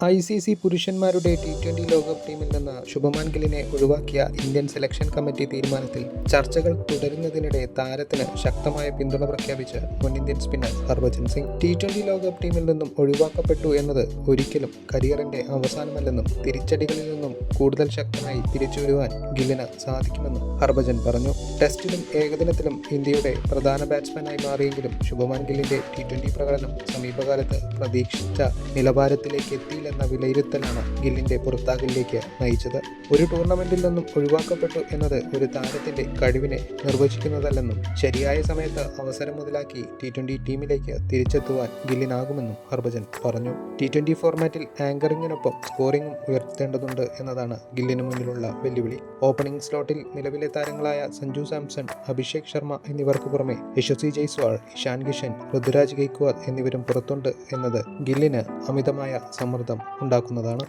I C C പുരുഷന്മാരുടെ T twenty ലോകകപ്പ് ടീമിൽ നിന്ന് ശുഭമാൻ ഗിലിനെ ഒഴിവാക്കിയ ഇന്ത്യൻ സെലക്ഷൻ കമ്മിറ്റി തീരുമാനത്തിൽ ചർച്ചകൾ തുടരുന്നതിനിടെ താരത്തിന് ശക്തമായ പിന്തുണ പ്രഖ്യാപിച്ച് മുൻ Indian spinner Harbhajan Singh. T twenty ലോകകപ്പ് ടീമിൽ നിന്നും ഒഴിവാക്കപ്പെട്ടു എന്നത് ഒരിക്കലും കരിയറിന്റെ അവസാനമല്ലെന്നും തിരിച്ചടികളിൽ നിന്നും കൂടുതൽ ശക്തമായി തിരിച്ചു വരുവാൻ ഗില്ലിന് സാധിക്കുമെന്ന് ഹർഭജൻ പറഞ്ഞു. ടെസ്റ്റിലും ഏകദിനത്തിലും ഇന്ത്യയുടെ പ്രധാന ബാറ്റ്സ്മാനായി മാറിയെങ്കിലും ശുഭമാൻ ഗില്ലിന്റെ ടി ട്വന്റി പ്രകടനം സമീപകാലത്ത് പ്രതീക്ഷിച്ച നിലവാരത്തിലേക്ക് എത്തിയില്ലെന്ന വിലയിരുത്തലാണ് ഗില്ലിന്റെ പുറത്താകലിലേക്ക് നയിച്ചത്. ഒരു ടൂർണമെന്റിൽ നിന്നും ഒഴിവാക്കപ്പെട്ടു എന്നത് ഒരു താരത്തിന്റെ കഴിവിനെ നിർവചിക്കുന്നതല്ലെന്നും ശരിയായ സമയത്ത് അവസരം മുതലാക്കി ടി ട്വന്റി ടീമിലേക്ക് തിരിച്ചെത്തുവാൻ ഗില്ലിനാകുമെന്നും ഹർഭജൻ പറഞ്ഞു. ടി ട്വന്റി ഫോർമാറ്റിൽ ആങ്കറിംഗിനൊപ്പം സ്കോറിംഗും ഉയർത്തേണ്ടതുണ്ട് എന്നതാണ് ഗില്ലിന് മുന്നിലുള്ള വെല്ലുവിളി. ഓപ്പണിംഗ് സ്ലോട്ടിൽ നിലവിലെ താരങ്ങളായ സഞ്ജു സാംസൺ അഭിഷേക് ശർമ്മ എന്നിവർക്ക് പുറമെ യശസ്വി ജയ്സ്വാൾ ഇഷാൻ കിഷൻ ഋതുരാജ് ഗെയ്ക്വാദ് എന്നിവരും പുറത്തുണ്ട് എന്നത് ഗില്ലിന് അമിതമായ സമ്മർദ്ദം ഉണ്ടാക്കുന്നതാണ്.